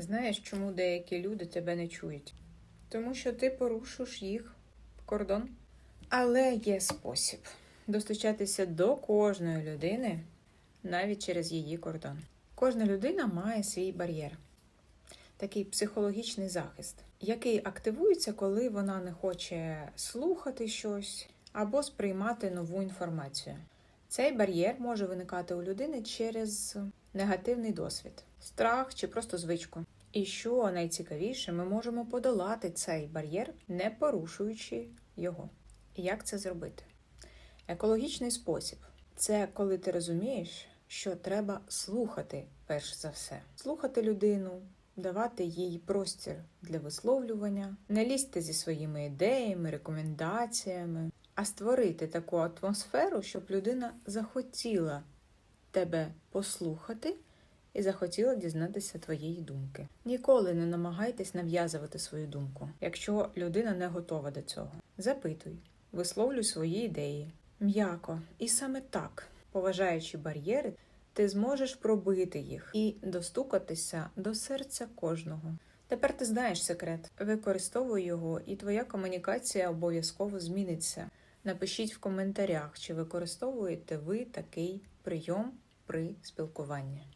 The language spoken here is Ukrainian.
Знаєш, чому деякі люди тебе не чують? Тому що ти порушуєш їх кордон. Але є спосіб достучатися до кожної людини навіть через її кордон. Кожна людина має свій бар'єр, такий психологічний захист, який активується, коли вона не хоче слухати щось або сприймати нову інформацію. Цей бар'єр може виникати у людини через негативний досвід, страх чи просто звичку. І що найцікавіше, ми можемо подолати цей бар'єр, не порушуючи його. Як це зробити? Екологічний спосіб це коли ти розумієш, що треба слухати перш за все, слухати людину, давати їй простір для висловлювання, не лізти зі своїми ідеями, рекомендаціями, а створити таку атмосферу, щоб людина захотіла тебе послухати і захотіла дізнатися твоєї думки. Ніколи не намагайтесь нав'язувати свою думку, якщо людина не готова до цього. Запитуй, висловлюй свої ідеї м'яко, і саме так, поважаючи бар'єри, ти зможеш пробити їх і достукатися до серця кожного. Тепер ти знаєш секрет, використовуй його, і твоя комунікація обов'язково зміниться. Напишіть в коментарях, чи використовуєте ви такий прийом при спілкуванні.